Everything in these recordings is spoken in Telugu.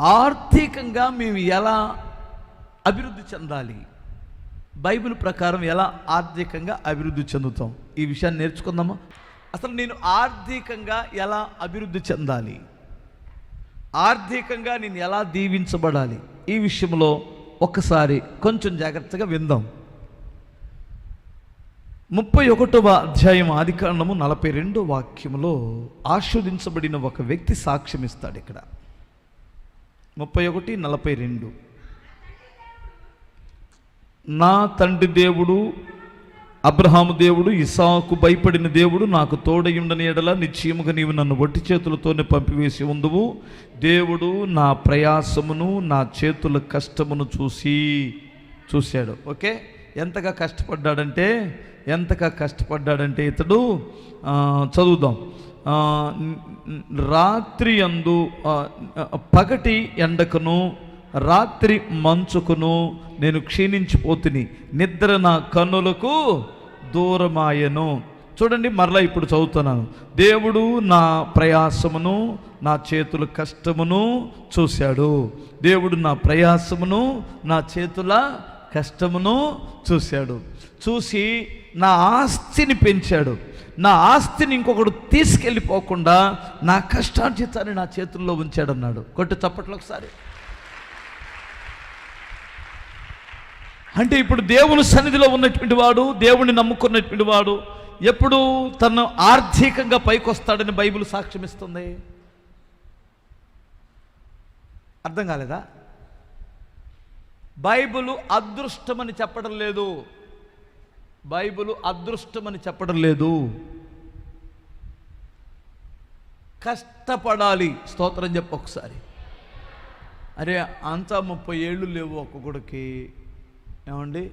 ఆర్థికంగా మేము ఎలా అభివృద్ధి చెందాలి? బైబిల్ ప్రకారం ఎలా ఆర్థికంగా అభివృద్ధి చెందుతాం? ఈ విషయాన్ని నేర్చుకుందామా? అసలు నేను ఆర్థికంగా ఎలా అభివృద్ధి చెందాలి? ఆర్థికంగా నేను ఎలా దీవించబడాలి? ఈ విషయంలో ఒక్కసారి కొంచెం జాగ్రత్తగా విందాం. ముప్పై ఒకటవ అధ్యాయం ఆదికాండము నలభై రెండో వాక్యములో ఆస్వాదించబడిన ఒక వ్యక్తి సాక్ష్యం ఇస్తాడు ఇక్కడ. ముప్పై ఒకటి నలభై రెండు. నా తండ్రి దేవుడు అబ్రహాము దేవుడు ఇసాకు భయపడిన దేవుడు నాకు తోడయుండని ఎడల నిశ్చయముగా నీవు నన్ను ఒట్టి చేతులతోనే పంపివేసి ఉందువు. దేవుడు నా ప్రయాసమును నా చేతుల కష్టమును చూసి చూశాడు. ఓకే? ఎంతగా కష్టపడ్డాడంటే ఎంతగా కష్టపడ్డాడంటే ఇతడు చదువుదాం. రాత్రి అందు పగటి ఎండకును రాత్రి మంచుకును నేను క్షీణించిపోతుని. నిద్ర నా కన్నులకు దూరమాయను. చూడండి మరలా ఇప్పుడు చదువుతున్నాను. దేవుడు నా ప్రయాసమును నా చేతుల కష్టమును చూశాడు. దేవుడు నా ప్రయాసమును నా చేతుల కష్టమును చూశాడు. చూసి నా ఆస్తిని పెంచాడు. నా ఆస్తిని ఇంకొకడు తీసుకెళ్ళిపోకుండా నా కష్టార్జితాన్ని నా చేతుల్లో ఉంచాడన్నాడు. కొట్టు చప్పట్లు ఒకసారి. అంటే ఇప్పుడు దేవుని సన్నిధిలో ఉన్నటువంటి వాడు దేవుని నమ్ముకున్నటువంటి వాడు ఎప్పుడు తను ఆర్థికంగా పైకొస్తాడని బైబిల్ సాక్ష్యమిస్తుంది అర్థం కాలేదా? బైబిల్ అదృష్టమని చెప్పడం లేదు. బైబిల్ అదృష్టమని చెప్పడం లేదు. కష్టపడాలి. స్తోత్రం చెప్ప ఒకసారి. అరే అంతా ముప్పై ఏళ్ళు లేవు ఒక్కొక్కడికి ఏమండి?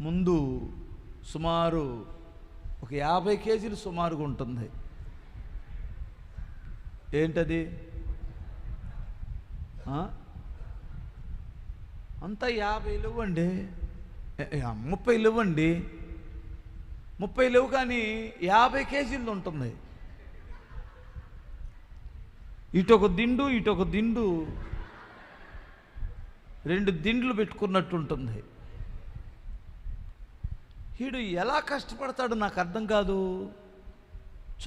ముందు సుమారు ఒక యాభై కేజీలు సుమారుగా ఉంటుంది. ఏంటది? ఆ? అంతా యాభై ఇవ్వండి ముప్పై ఇవ్వండి ముప్పై లేవు కానీ యాభై కేజీలు ఉంటుంది. ఇటు ఒక దిండు ఇటు ఒక దిండు. రెండు దిండ్లు పెట్టుకున్నట్టు ఉంటుంది. వీడు ఎలా కష్టపడతాడు నాకు అర్థం కాదు.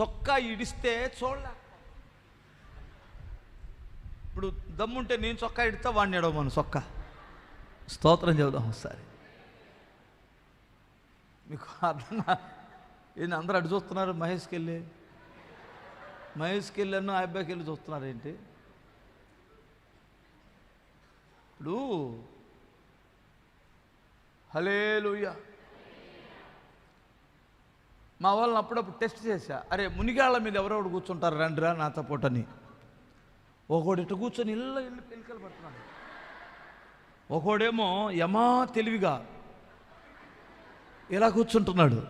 చొక్కా ఇడిస్తే చూడలే ఇప్పుడు దమ్ముంటే నేను చొక్కా ఇడితే వాడిని ఎడవమను చొక్కా. స్తోత్రం చెబుదాం ఒకసారి. మీకు అర్థం కా- ఏంటి అందరూ అటు చూస్తున్నారు మహేష్కి వెళ్ళి? మహేష్కి వెళ్ళాను ఆ అబ్బాయికి వెళ్ళి చూస్తున్నారు ఏంటి? ఇప్పుడు హలేలుయ్య మా వాళ్ళని అప్పుడప్పుడు టెస్ట్ చేశా. అరే మునిగాళ్ళ మీద ఎవరెవరు కూర్చుంటారు రండిరా నాతో పూటని ఒకడు ఇటు కూర్చొని ఇళ్ళ ఇల్లు పెళ్ళికలు పడుతున్నాడు. ఒకడేమో యమా తెలివిగా ఇలా కూర్చుంటున్నాడు.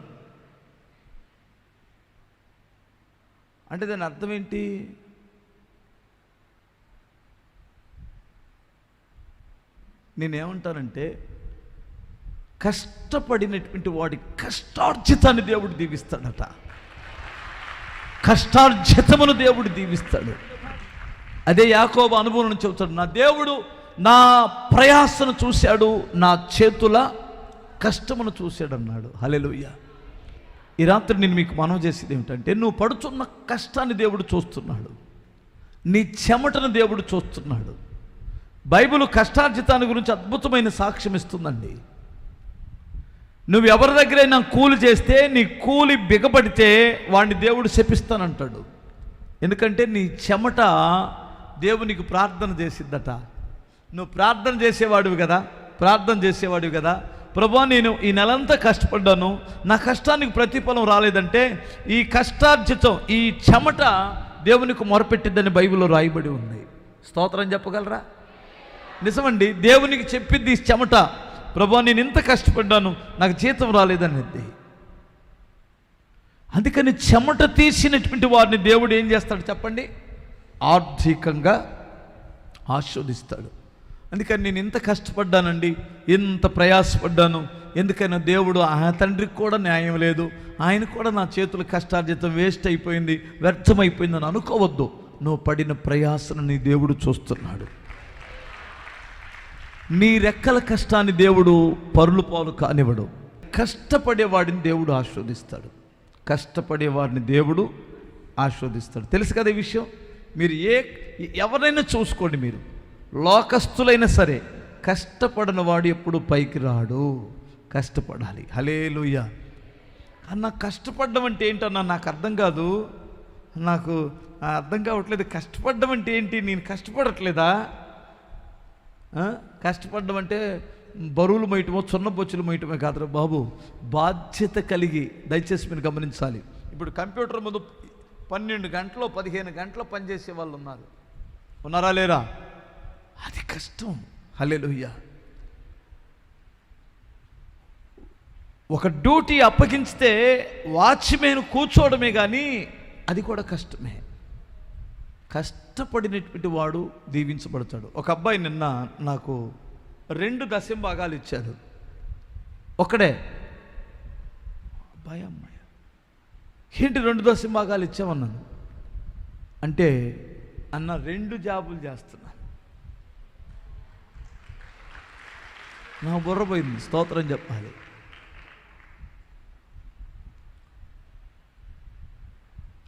అంటే దాని అర్థం ఏంటి? నేనేమంటానంటే కష్టపడినటువంటి వాడి కష్టార్జితాన్ని దేవుడు దీవిస్తాడట. కష్టార్జితమును దేవుడు దీవిస్తాడు. అదే యాకోబ అనుభవం చెబుతాడు నా దేవుడు నా ప్రయాసను చూశాడు నా చేతుల కష్టమును చూశాడన్నాడు. హలెలుయ్య ఈ రాత్రి నేను మీకు మనం చేసేది ఏమిటంటే నువ్వు పడుతున్న కష్టాన్ని దేవుడు చూస్తున్నాడు. నీ చెమటను దేవుడు చూస్తున్నాడు. బైబిల్ కష్టార్జితాన్ని గురించి అద్భుతమైన సాక్ష్యం ఇస్తుందండి. నువ్వు ఎవరి దగ్గరైనా కూలి చేస్తే నీ కూలి బిగబడితే వాడిని దేవుడు శపిస్తానంటాడు. ఎందుకంటే నీ చెమట దేవునికి ప్రార్థన చేసిద్దట. నువ్వు ప్రార్థన చేసేవాడివి కదా ప్రార్థన చేసేవాడివి కదా ప్రభా నేను ఈ నెలంతా కష్టపడ్డాను. నా కష్టానికి ప్రతిఫలం రాలేదంటే ఈ కష్టార్జితం ఈ చెమట దేవునికి మొరపెట్టిద్దని బైబిల్లో రాయబడి ఉంది. స్తోత్రం చెప్పగలరా? నిజమండి దేవునికి చెప్పింది ఈ చెమట ప్రభా నేను ఇంత కష్టపడ్డాను నాకు జీతం రాలేదనేది. అందుకని చెమట తీసినటువంటి వారిని దేవుడు ఏం చేస్తాడు చెప్పండి? ఆర్థికంగా ఆస్వాదిస్తాడు అందుకని నేను ఇంత కష్టపడ్డానండి ఇంత ప్రయాసపడ్డాను. ఎందుకైనా దేవుడు ఆ తండ్రికి కూడా న్యాయం లేదు ఆయన కూడా నా చేతుల కష్టార్జితం వేస్ట్ అయిపోయింది వ్యర్థమైపోయిందని అనుకోవద్దు. నువ్వు పడిన ప్రయాసను నీ దేవుడు చూస్తున్నాడు. నీ రెక్కల కష్టాన్ని దేవుడు పరులు పాలు కానివ్వడు. కష్టపడేవాడిని దేవుడు ఆస్వాదిస్తాడు కష్టపడేవాడిని దేవుడు ఆస్వాదిస్తాడు తెలుసు కదా ఈ విషయం? మీరు ఏ ఎవరైనా చూసుకోండి మీరు. లోకస్తులైనా సరే కష్టపడిన వాడు ఎప్పుడు పైకి రాడు. కష్టపడాలి. హలేలుయ్య అన్న కష్టపడడం అంటే ఏంటన్నా నాకు అర్థం కాదు. నాకు అర్థం కావట్లేదు. కష్టపడడం అంటే ఏంటి? నేను కష్టపడట్లేదా? కష్టపడడం అంటే బరువులు మోయటమో చున్న బొచ్చులు మోయటమే కాదురా బాబు. బాధ్యత కలిగి దయచేసి మీరు గమనించాలి. ఇప్పుడు కంప్యూటర్ ముందు పన్నెండు గంటలు పదిహేను గంటలు పనిచేసే వాళ్ళు ఉన్నారు. ఉన్నారా లేరా? అది కష్టం. హల్లెలూయా. ఒక డ్యూటీ అప్పగించితే వాచ్మెన్ కూర్చోవడమే కానీ అది కూడా కష్టమే. కష్టపడినటువంటి వాడు దీవించబడతాడు. ఒక అబ్బాయి నిన్న నాకు రెండు దశం భాగాలు ఇచ్చాడు. ఒకడే అబ్బాయి అమ్మాయి ఏంటి రెండు దశం భాగాలు ఇచ్చామన్నాను అంటే అన్న రెండు జాబులు చేస్తున్నాను నా బుర్ర పోయింది. స్తోత్రం చెప్పాలి.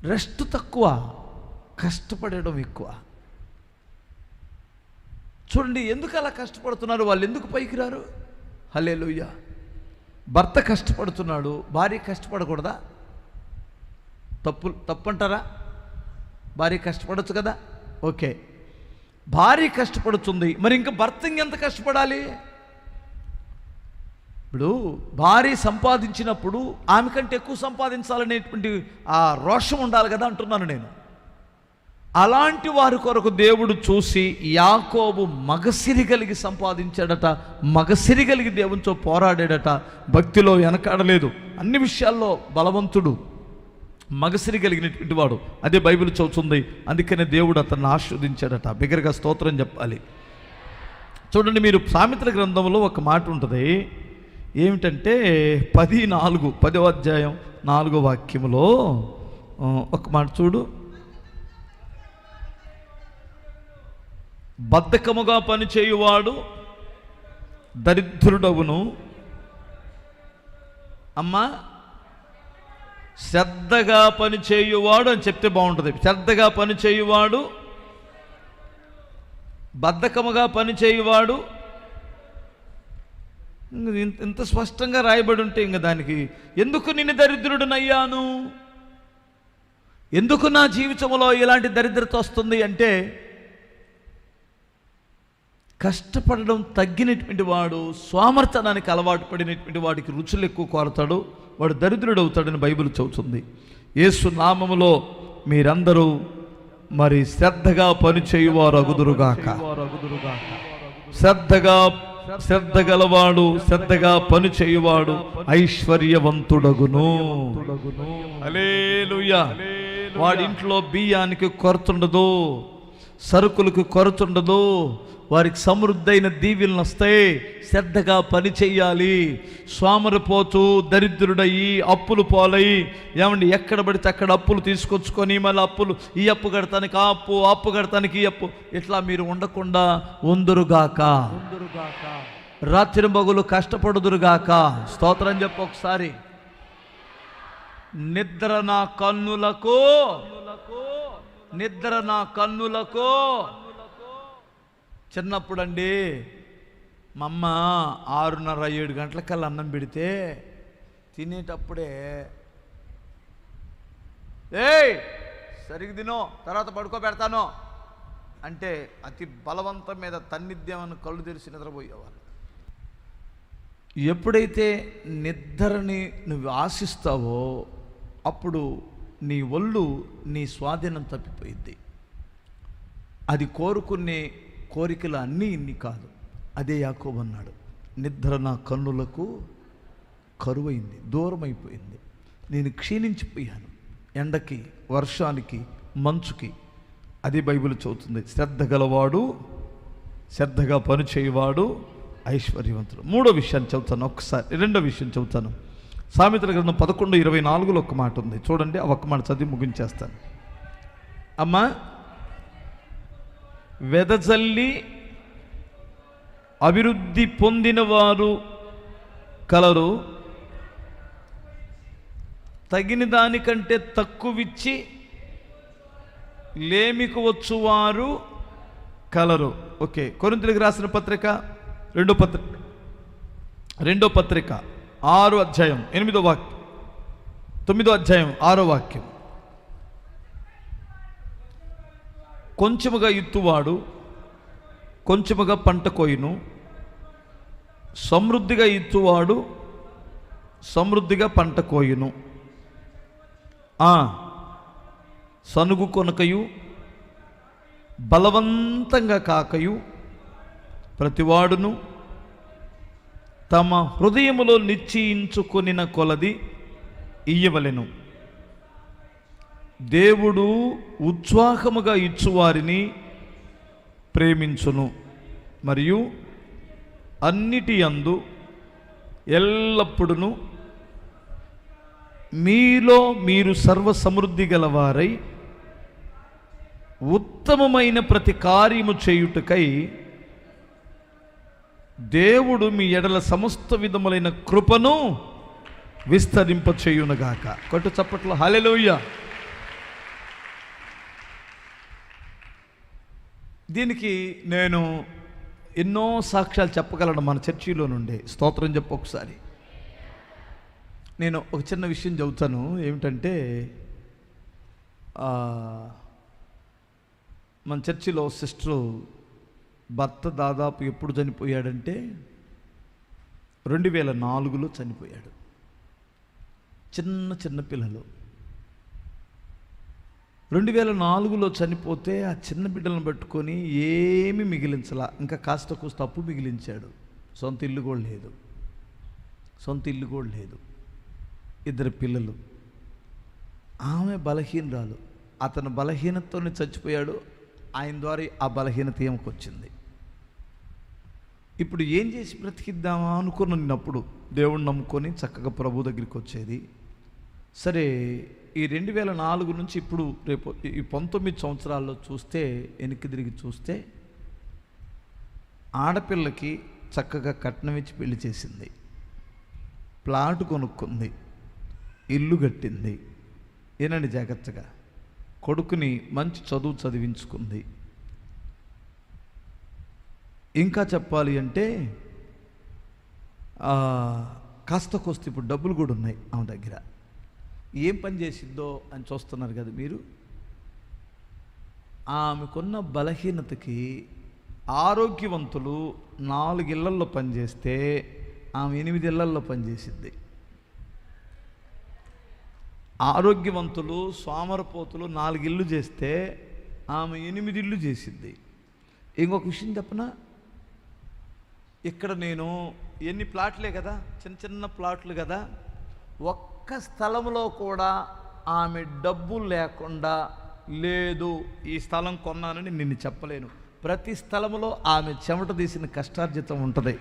రెస్ట్ తక్కువ కష్టపడడం ఎక్కువ. చూడండి ఎందుకు అలా కష్టపడుతున్నారు? వాళ్ళు ఎందుకు పైకి రారు హలే భర్త కష్టపడుతున్నాడు భార్య కష్టపడకూడదా? తప్పు తప్పంటారా? భార్య కష్టపడచ్చు కదా? ఓకే. భార్య కష్టపడుతుంది. మరి ఇంకా భర్త ఇంకెంత కష్టపడాలి? ఇప్పుడు భార్య సంపాదించినప్పుడు ఆమె కంటే ఎక్కువ సంపాదించాలనేటువంటి ఆ రోషం ఉండాలి కదా అంటున్నాను నేను. అలాంటి వారి కొరకు దేవుడు చూసి యాకోబు మగసిరి కలిగి సంపాదించాడట మగసిరి కలిగి దేవునితో పోరాడాడట భక్తిలో వెనకాడలేదు. అన్ని విషయాల్లో బలవంతుడు మగసిరి కలిగినటువంటి వాడు. అదే బైబిల్ చదువుతుంది అందుకనే దేవుడు అతన్ని ఆస్వాదించాడట బిగ్గరగా స్తోత్రం చెప్పాలి. చూడండి మీరు సామిత్ర గ్రంథంలో ఒక మాట ఉంటుంది ఏమిటంటే పది నాలుగు పదో అధ్యాయం నాలుగో వాక్యములో ఒక మాట చూడు. బద్ధకముగా పనిచేయువాడు దరిద్రుడవును అమ్మా శ్రద్ధగా పనిచేయువాడు అని చెప్తే బాగుంటుంది. శ్రద్ధగా పనిచేయువాడు బద్ధకముగా పనిచేయువాడు ఇంత- స్పష్టంగా రాయబడి ఉంటే ఇంక దానికి ఎందుకు నిన్ను దరిద్రుడినయ్యాను? ఎందుకు నా జీవితంలో ఇలాంటి దరిద్రత వస్తుంది అంటే కష్టపడడం తగ్గినటువంటి వాడు స్వామర్థనానికి అలవాటు పడినటువంటి వాడికి రుచులు ఎక్కువ కోరతాడు వాడు దరిద్రుడు అవుతాడని బైబిల్ చెబుతుంది. యేసు నామములో మీరందరూ మరి శ్రద్ధగా పనిచేయువారు అగుదురుగాక శ్రద్ధగా శ్రద్ధ గలవాడు శ్రద్ధగా పని చేయువాడు ఐశ్వర్యవంతుడగును. హల్లెలూయా. వాడి ఇంట్లో బియ్యానికి కొరతుండదు సరుకులకు కొరతుండదు వారికి సమృద్ధైన దీవెలను వస్తాయి. శ్రద్ధగా పని చెయ్యాలి స్వామరిపోతూ దరిద్రుడయ్యి అప్పులు పోలయి ఏమండి ఎక్కడ పడితే అక్కడ అప్పులు తీసుకొచ్చుకొని మళ్ళీ అప్పులు ఈ అప్పు కడతానికి ఆ అప్పు అప్పు కడతానికి ఈ అప్పు. ఇట్లా మీరు ఉండకుండా ఉందురుగాక. రాత్రి మగులు కష్టపడుదురుగాక. స్తోత్రం చెప్పు ఒకసారి. నిద్ర నా కన్నులకు నిద్ర నా కన్నులకు చిన్నప్పుడండి మా అమ్మ ఆరున్నర ఏడు గంటలకల్లా అన్నం పెడితే తినేటప్పుడే ఏయ్ సరిగ్గా తినో తర్వాత పడుకోబెడతాను అంటే అతి బలవంతం మీద తన్నిద్దామని కళ్ళు తెరిచి నిద్రపోయేవారు ఎప్పుడైతే నిద్రని నువ్వు ఆశిస్తావో అప్పుడు నీ ఒళ్ళు నీ స్వాధీనం తప్పిపోయింది అది కోరుకునే కోరికలు అన్నీ ఇన్ని కాదు. అదే యాకోబు అన్నాడు నిద్ర నా కన్నులకు కరువైంది దూరం అయిపోయింది నేను క్షీణించిపోయాను. ఎండకి వర్షానికి మంచుకి అది బైబిల్ చదువుతుంది. శ్రద్ధ గలవాడు శ్రద్ధగా పనిచేయవాడు ఐశ్వర్యవంతుడు. మూడో విషయాన్ని చెబుతాను ఒక్కసారి రెండో విషయం చెబుతాను సామెతల గ్రంథం పదకొండు ఇరవై నాలుగులో ఒక మాట ఉంది. చూడండి ఆ ఒక్క మాట చదివి ముగించేస్తాను. అమ్మా వెదజల్లి అభివృద్ధి పొందినవారు కలరు. తగిన దానికంటే తక్కువిచ్చి లేమికి వచ్చువారు కలరు. ఓకే కొరింతలకు రాసిన పత్రిక రెండో పత్రిక రెండో పత్రిక ఆరు అధ్యాయం ఎనిమిదో వాక్యం తొమ్మిదో అధ్యాయం ఆరో వాక్యం. కొంచెముగా ఇత్తువాడు కొంచెముగా పంట కోయును. సమృద్ధిగా ఇత్తువాడు సమృద్ధిగా పంట కోయును. ఆ, సనుగు కొనకయు బలవంతంగా కాకయు ప్రతివాడును. తమ హృదయములో నిశ్చయించుకొనిన కొలది ఇయ్యవలెను. దేవుడు ఉత్సాహముగా ఇచ్చువారిని ప్రేమించును. మరియు అన్నిటి అందు ఎల్లప్పుడూ మీలో మీరు సర్వ సమృద్ధి గలవారై ఉత్తమమైన ప్రతి కార్యము చేయుటకై దేవుడు మీ ఎడల సమస్త విధములైన కృపను విస్తరింపచేయునగాక. కొట్టు చప్పట్లో. హలెలోయ్యా దీనికి నేను ఎన్నో సాక్ష్యాలు చెప్పగలను మన చర్చిలో నుండి. స్తోత్రం చెప్పు ఒకసారి. నేను ఒక చిన్న విషయం చెబుతాను. ఏమిటంటే మన చర్చిలో సిస్టరు భర్త దాదాపు ఎప్పుడు చనిపోయాడంటే రెండు వేల నాలుగులో చనిపోయాడు. చిన్న చిన్న పిల్లలు. రెండు వేల నాలుగులో చనిపోతే ఆ చిన్న బిడ్డలను పట్టుకొని ఏమి మిగిలించలా. ఇంకా కాస్త కూస్త అప్పు మిగిలించాడు. సొంత ఇల్లు కూడా లేదు. సొంత ఇల్లు కూడా లేదు. ఇద్దరు పిల్లలు. ఆమె బలహీనరాలు. అతను బలహీనతతోనే చచ్చిపోయాడు. ఆయన ద్వారా ఆ బలహీనత ఏమకు వచ్చింది ఇప్పుడు ఏం చేసి బ్రతికిద్దామా అనుకున్నప్పుడు దేవుణ్ణి నమ్ముకొని చక్కగా ప్రభు దగ్గరికి వచ్చేది. సరే ఈ రెండు వేల నాలుగు నుంచి ఇప్పుడు రేపు ఈ పంతొమ్మిది సంవత్సరాల్లో చూస్తే వెనక్కి తిరిగి చూస్తే ఆడపిల్లకి చక్కగా కట్నం ఇచ్చి పెళ్ళి చేసింది. ప్లాట్ కొనుక్కుంది. ఇల్లు కట్టింది. ఏనండి జాగ్రత్తగా. కొడుకుని మంచి చదువు చదివించుకుంది. ఇంకా చెప్పాలి అంటే కాస్త కోస్త ఇప్పుడు డబ్బులు కూడా ఉన్నాయి ఆమె దగ్గర. ఏం పని చేసిందో అని చూస్తున్నారు కదా మీరు? ఆమెకున్న బలహీనతకి ఆరోగ్యవంతులు నాలుగు ఇళ్ళల్లో పనిచేస్తే ఆమె ఎనిమిది ఇళ్ళల్లో పనిచేసింది ఆరోగ్యవంతులు సోమరపోతులు నాలుగు ఇల్లు చేస్తే ఆమె ఎనిమిది ఇల్లు చేసింది ఇంకొక విషయం చెప్పనా? ఇక్కడ నేను ఎన్ని ప్లాట్లే కదా? చిన్న చిన్న ప్లాట్లు కదా? ఒక్క స్థలంలో కూడా ఆమె డబ్బు లేకుండా లేదు ఈ స్థలం కొన్నానని నిన్ను చెప్పలేను. ప్రతి స్థలంలో ఆమె చెమట తీసిన కష్టార్జితం ఉంటుంది.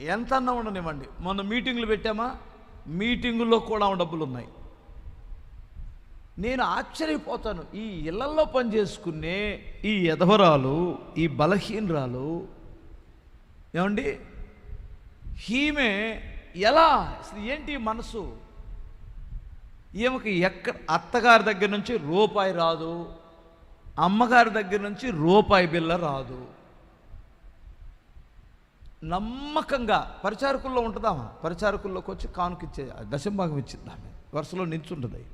ఎంత అన్నా ఉండనివ్వండి మొన్న మీటింగులు పెట్టామా? మీటింగుల్లో కూడా ఆమె డబ్బులు ఉన్నాయి నేను ఆశ్చర్యపోతాను. ఈ ఇళ్ళల్లో పనిచేసుకునే ఈ ఎదవరాలు ఈ బలహీనరాలు ఏమండి? ఈమె ఎలా? అసలు ఏంటి మనసు? ఈమెకి ఎక్కడ అత్తగారి దగ్గర నుంచి రూపాయి రాదు. అమ్మగారి దగ్గర నుంచి రూపాయి బిల్ల రాదు. నమ్మకంగా పరిచారకుల్లో ఉంటుందామా పరిచారకుల్లోకి వచ్చి కానుకిచ్చే దశంభాగం ఇచ్చింది ఆమె. వరుసలో నిల్చుంటుంది.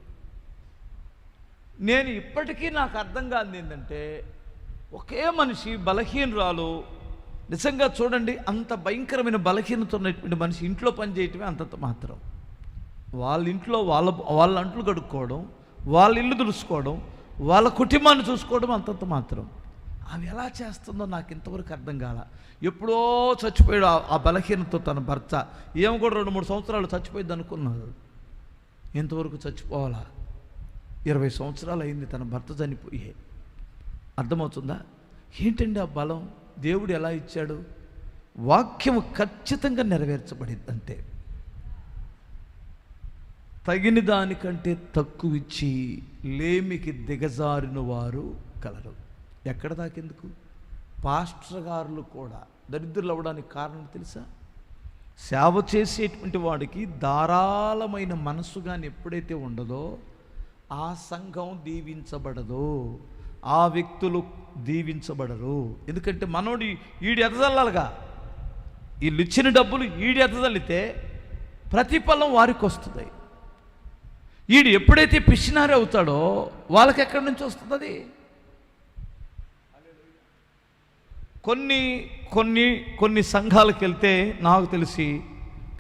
నేను ఇప్పటికీ నాకు అర్థం కాదు ఏంటంటే ఒకే మనిషి బలహీనరాలు నిజంగా చూడండి అంత భయంకరమైన బలహీనత ఉన్నటువంటి మనిషి ఇంట్లో పని చేయటమే అంతంత మాత్రం. వాళ్ళ ఇంట్లో వాళ్ళ వాళ్ళ అంట్లు కడుక్కోవడం వాళ్ళ ఇల్లు తుడుచుకోవడం వాళ్ళ కుటుంబాన్ని చూసుకోవడం అంతంత మాత్రం. ఆమె ఎలా చేస్తుందో నాకు ఇంతవరకు అర్థం కాల. ఎప్పుడో చచ్చిపోయాడు ఆ- బలహీనతో తన భర్త. ఏమో కూడా రెండు మూడు సంవత్సరాలు చచ్చిపోయింది అనుకున్నాడు. ఇంతవరకు చచ్చిపోవాలా? ఇరవై సంవత్సరాలు అయింది తన భర్త చనిపోయే. అర్థమవుతుందా? ఏంటండి ఆ బలం? దేవుడు ఎలా ఇచ్చాడు? వాక్యము ఖచ్చితంగా నెరవేర్చబడింది అంతే తగిన దానికంటే తక్కువ ఇచ్చి లేమికి దిగజారిన వారు కలరు. ఎక్కడ దాకెందుకు? పాస్టర్ గారులు కూడా దరిద్రులు అవ్వడానికి కారణం తెలుసా? సేవ చేసేటువంటి వాడికి ధారాళమైన మనసు కానీ ఎప్పుడైతే ఉండదో ఆ సంఘం దీవించబడదు. ఆ వ్యక్తులు దీవించబడరు. ఎందుకంటే మనోడి ఈడు ఎదజల్లాలిగా. వీళ్ళు ఇచ్చిన డబ్బులు ఈడు ఎదజల్లితే ప్రతిఫలం వారికి వస్తుంది. ఈడు ఎప్పుడైతే పిచ్చినారి అవుతాడో వాళ్ళకి ఎక్కడి నుంచి వస్తుంది అది కొన్ని కొన్ని కొన్ని సంఘాలకు వెళ్తే నాకు తెలిసి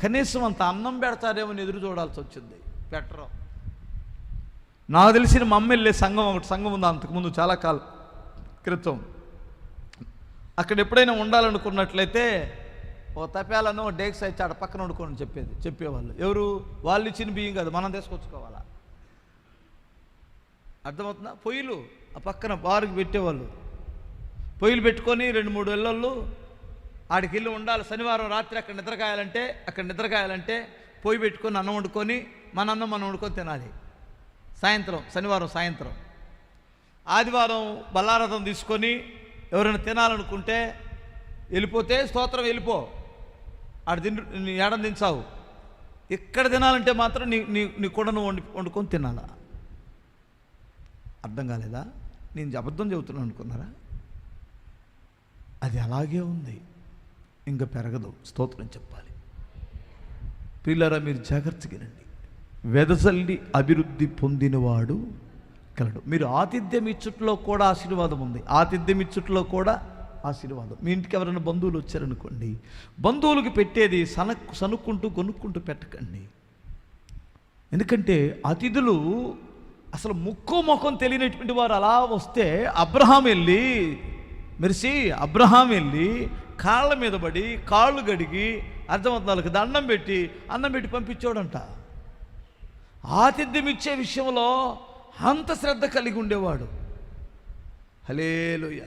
కనీసం అంత అన్నం పెడతారేమో అని ఎదురు చూడాల్సి వచ్చింది. పెట్టరు. నాకు తెలిసిన మా సంఘం ఒకటి సంఘం ఉంది అంతకుముందు చాలా కాలం క్రితం. అక్కడ ఎప్పుడైనా ఉండాలనుకున్నట్లయితే ఓ తపేలను డేక్స్ అయితే ఆడ పక్కన వండుకోని చెప్పేది చెప్పేవాళ్ళు. ఎవరు? వాళ్ళు ఇచ్చిన బియ్యం కాదు మనం తీసుకొచ్చుకోవాలా? అర్థమవుతుందా? పొయ్యిలు ఆ పక్కన బారుకి పెట్టేవాళ్ళు. పొయ్యిలు పెట్టుకొని రెండు మూడు వెళ్ళళ్ళు ఆడికి వెళ్ళి ఉండాలి. శనివారం రాత్రి అక్కడ నిద్రకాయాలంటే అక్కడ నిద్రకాయాలంటే పొయ్యి పెట్టుకొని అన్నం వండుకొని మన అన్నం మనం వండుకొని తినాలి. సాయంత్రం శనివారం సాయంత్రం. ఆదివారం బల్లారథం తీసుకొని ఎవరైనా తినాలనుకుంటే వెళ్ళిపోతే స్తోత్రం వెళ్ళిపో. ఆడ తిండి ఏడ దించావు ఇక్కడ తినాలంటే మాత్రం నీ నీ నీ కూడాను వండి వండుకొని తినాలా. అర్థం కాలేదా? నేను అబద్ధం చెబుతున్నాను అనుకున్నారా? అది అలాగే ఉంది. ఇంకా పెరగదు. స్తోత్రం చెప్పాలి. పిల్లరా మీరు జాగ్రత్తగినండి వెదజల్లి అభివృద్ధి పొందినవాడు కలడు. మీరు ఆతిథ్యం ఇచ్చుట్లో కూడా ఆశీర్వాదం ఉంది. ఆతిథ్యం ఇచ్చుట్లో కూడా ఆశీర్వాదం. మీ ఇంటికి ఎవరైనా బంధువులు వచ్చారనుకోండి బంధువులకు పెట్టేది సనక్ సనుక్కుంటూ కొనుక్కుంటూ పెట్టకండి. ఎందుకంటే అతిథులు అసలు ముక్కు ముఖం తెలియనటువంటి వారు అలా వస్తే అబ్రహాం వెళ్ళి మెరిసి అబ్రహాం వెళ్ళి కాళ్ళ మీద పడి కాళ్ళు గడిగి అర్థమవుతున్న దండం పెట్టి అన్నం పెట్టి పంపించోడంట ఆతిథ్యం ఇచ్చే విషయంలో అంత శ్రద్ధ కలిగి ఉండేవాడు. హలేలుయ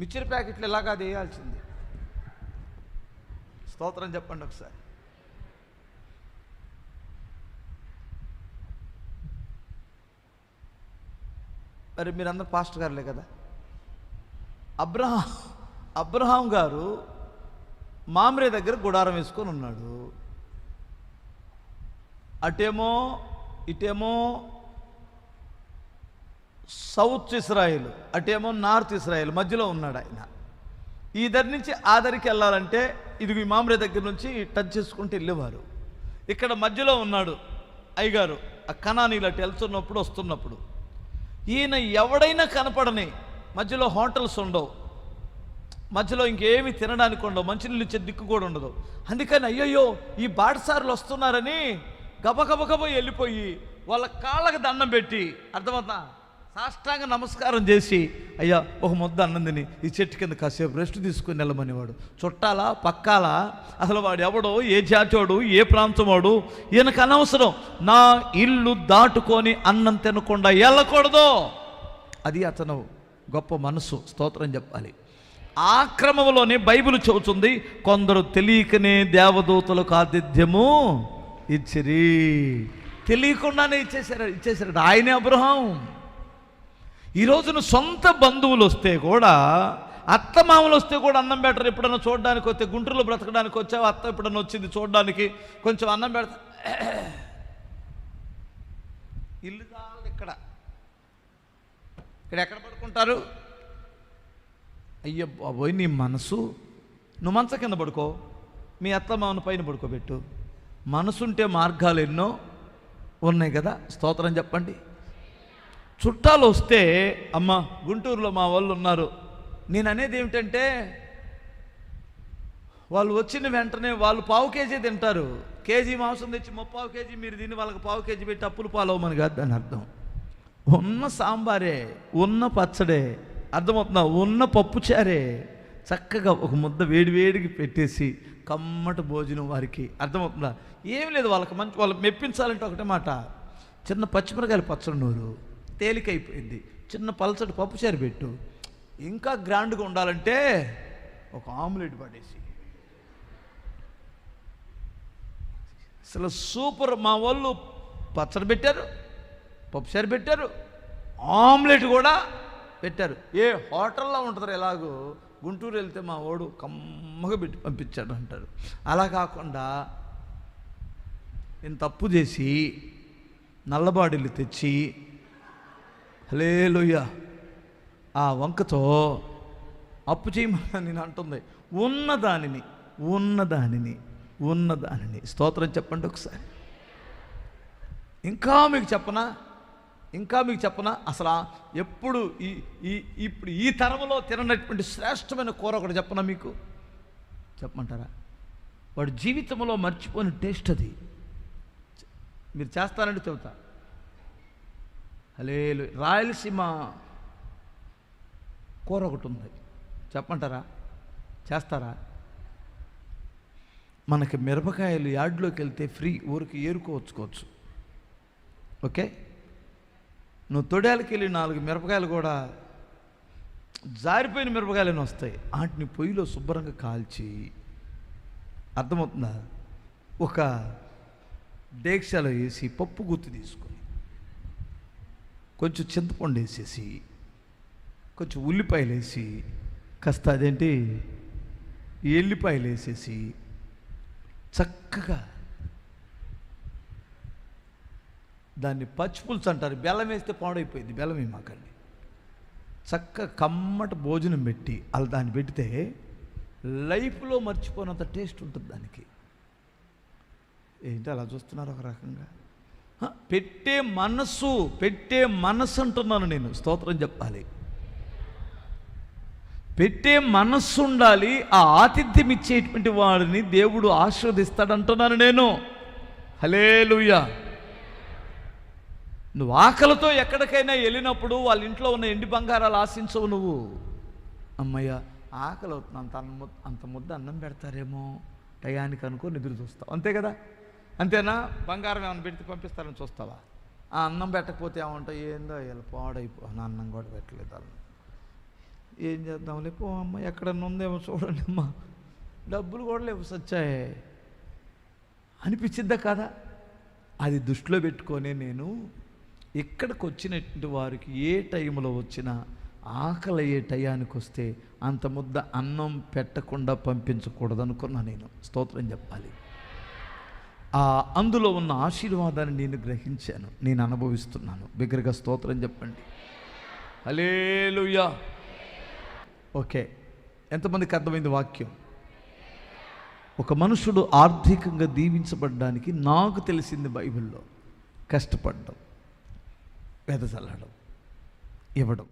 మిక్చర్ ప్యాకెట్లు ఎలాగా వేయాల్సింది? స్తోత్రం చెప్పండి ఒకసారి. మరి మీరందరూ పాస్టర్ గారులే కదా? అబ్రహా అబ్రహాం గారు మామిరే దగ్గర గుడారం వేసుకొని ఉన్నాడు. అటేమో ఇటేమో సౌత్ ఇస్రాయిల్ అటేమో నార్త్ ఇస్రాయిల్ మధ్యలో ఉన్నాడు ఆయన. ఈ దగ్గర నుంచి ఆ వెళ్ళాలంటే ఇది మీ మామిడి దగ్గర నుంచి టచ్ చేసుకుంటూ వెళ్ళేవారు. ఇక్కడ మధ్యలో ఉన్నాడు అయ్యగారు ఆ కణానీలు అటు వెళ్తున్నప్పుడు వస్తున్నప్పుడు. ఈయన ఎవడైనా కనపడని మధ్యలో హోటల్స్ ఉండవు. మధ్యలో ఇంకేమి తినడానికి ఉండవు. మంచినీళ్ళు ఇచ్చే దిక్కు కూడా ఉండదు. అందుకని అయ్యయ్యో ఈ బాటసారులు వస్తున్నారని గబగబగబ వెళ్ళిపోయి వాళ్ళ కాళ్ళకి దండం పెట్టి అర్థమవుతా సాష్టాంగ నమస్కారం చేసి అయ్యా ఒక ముద్ద అన్నం తిని ఈ చెట్టు కింద కాసేపు రెస్ట్ తీసుకుని వెళ్ళమనేవాడు. చుట్టాలా పక్కాలా? అసలు వాడు ఎవడో ఏ జాతోడు ఏ ప్రాంతం వాడు ఈయనకు అనవసరం. నా ఇల్లు దాటుకొని అన్నం తినకుండా వెళ్ళకూడదు. అది అతను గొప్ప మనసు స్తోత్రం చెప్పాలి. ఆ క్రమంలోనే బైబిల్ చెబుతుంది కొందరు తెలియకనే దేవదూతలకు ఆతిథ్యము ఇచ్చిరి తెలియకుండానే ఇచ్చేసారు ఇచ్చేసారు ఆయనే అబ్రహం. ఈ రోజున సొంత బంధువులు వస్తే కూడా అత్త మామలు వస్తే కూడా అన్నం పెట్టరు ఎప్పుడన్నా చూడడానికి వస్తే గుంటూరులో బ్రతకడానికి వచ్చావు? అత్త ఎప్పుడన్నా వచ్చింది చూడడానికి? కొంచెం అన్నం పెడతా. ఇల్లు కావాలి ఇక్కడ. ఇక్కడ ఎక్కడ పడుకుంటారు? అయ్యో బాబోయ్ నీ మనసు. నువ్వు మంచ కింద పడుకో. మీ అత్తమామను పైన పడుకోబెట్టు. మనసుంటే మార్గాలు ఎన్నో ఉన్నాయి కదా. స్తోత్రం చెప్పండి. చుట్టాలు వస్తే అమ్మ గుంటూరులో మా వాళ్ళు ఉన్నారు. నేను అనేది ఏమిటంటే వాళ్ళు వచ్చిన వెంటనే వాళ్ళు పావు కేజీ తింటారు. కేజీ మాంసం తెచ్చి ముప్పావు కేజీ మీరు తిని వాళ్ళకి పావు కేజీ పెట్టి అప్పులు పాలవమని కాదు దాని అర్థం. ఉన్న సాంబారే ఉన్న పచ్చడే అర్థమవుతుందా? ఉన్న పప్పుచారే చక్కగా ఒక ముద్ద వేడి వేడికి పెట్టేసి కమ్మటి భోజనం వారికి. అర్థమవుతుందా? ఏం లేదు వాళ్ళకి మంచి వాళ్ళకి మెప్పించాలంటే ఒకటే మాట. చిన్న పచ్చిమిరకాయలు పచ్చడి నూరు. తేలికైపోయింది. చిన్న పలసటి పప్పుచారు పెట్టు. ఇంకా గ్రాండ్గా ఉండాలంటే ఒక ఆమ్లెట్ పడేసి. అసలు సూపర్ మా వాళ్ళు పచ్చడి పెట్టారు పప్పుచారు పెట్టారు ఆమ్లెట్ కూడా పెట్టారు. ఏ హోటల్లో ఉంటారు ఎలాగో? గుంటూరు వెళ్తే మా ఓడు కమ్మగా పెట్టి పంపించాడు అంటారు. అలా కాకుండా నేను తప్పు చేసి నల్లబాడీలు తెచ్చి హలేలుయ్య ఆ వంకతో అప్పు చేయమని నేను అంటుంది. ఉన్న దానిని ఉన్నదానిని. ఉన్న దానిని స్తోత్రం చెప్పండి ఒకసారి. ఇంకా మీకు చెప్పనా? ఇంకా మీకు చెప్పనా? అసలు ఎప్పుడు ఈ ఈ ఇప్పుడు ఈ తరంలో తిననటువంటి శ్రేష్టమైన కూర ఒకటి చెప్పనా మీకు? చెప్పమంటారా? వాడు జీవితంలో మర్చిపోని టేస్ట్ అది. మీరు చేస్తానంటే చెబుతా. హలే రాయలసీమ కూర ఒకటి ఉంది. చెప్పమంటారా? చేస్తారా? మనకి మిరపకాయలు యార్డ్లోకి వెళ్తే ఫ్రీ ఊరికి ఏరుకోవచ్చుకోవచ్చు. ఓకే? నువ్వు తొడేలకి వెళ్ళి నాలుగు మిరపకాయలు కూడా జారిపోయిన మిరపకాయలని వస్తాయి. వాటిని పొయ్యిలో శుభ్రంగా కాల్చి అర్థమవుతుందా? ఒక డేక్షలో వేసి పప్పు గుత్తి తీసుకొని కొంచెం చింతపండు వేసేసి కొంచెం ఉల్లిపాయలు వేసి కాస్త అదేంటి? ఎల్లిపాయలు వేసేసి చక్కగా దాన్ని పచ్చిపులుసు అంటారు. బెల్లం వేస్తే పాడైపోయింది బెల్లం ఏమాకండి చక్కగా కమ్మట భోజనం పెట్టి అలా దాన్ని పెడితే లైఫ్లో మర్చిపోనంత టేస్ట్ ఉంటుంది దానికి. ఏంటి అలా చూస్తున్నారు ఒక రకంగా? పెట్టే మనస్సు పెట్టే మనస్సు అంటున్నాను నేను. స్తోత్రం చెప్పాలి. పెట్టే మనస్సు ఉండాలి ఆ ఆతిథ్యం ఇచ్చేటువంటి వాడిని దేవుడు ఆశీర్వదిస్తాడంటున్నాను నేను. హలేలుయ్యా నువ్వు ఆకలితో ఎక్కడికైనా వెళ్ళినప్పుడు వాళ్ళ ఇంట్లో ఉన్న ఎండి బంగారాలు ఆశించవు నువ్వు. అమ్మయ్య ఆకలి అవుతుంది. అంత అన్నం అంత ముద్ద అన్నం పెడతారేమో. టయానికి అనుకొని ఎదురు చూస్తావు. అంతే కదా? అంతేనా? బంగారం ఏమైనా పెడితే పంపిస్తారని చూస్తావా? ఆ అన్నం పెట్టకపోతే ఏమంటావు ఏందో వీళ్ళు పాడైపో నా అన్నం కూడా పెట్టలేదు వాళ్ళు ఏం చేద్దాం లేపో అమ్మ ఎక్కడన్నా ఉందేమో చూడండి అమ్మ. డబ్బులు కూడా లేవు సచ్చాయే అనిపించిద్దా కదా? అది దృష్టిలో పెట్టుకొని నేను ఇక్కడికి వచ్చినటువంటి వారికి ఏ టైంలో వచ్చినా ఆకలి అయ్యే టయానికి వస్తే అంత ముద్ద అన్నం పెట్టకుండా పంపించకూడదు అనుకున్నా నేను. స్తోత్రం చెప్పాలి. ఆ అందులో ఉన్న ఆశీర్వాదాన్ని నేను గ్రహించాను. నేను అనుభవిస్తున్నాను. బిగ్గరగా స్తోత్రం చెప్పండి. Hallelujah okay. ఎంతమందికి అర్థమైంది వాక్యం? ఒక మనుషుడు ఆర్థికంగా దీవించబడడానికి నాకు తెలిసింది బైబిల్లో. కష్టపడ్డం. వెదజల్లడం ఇవ్వడం.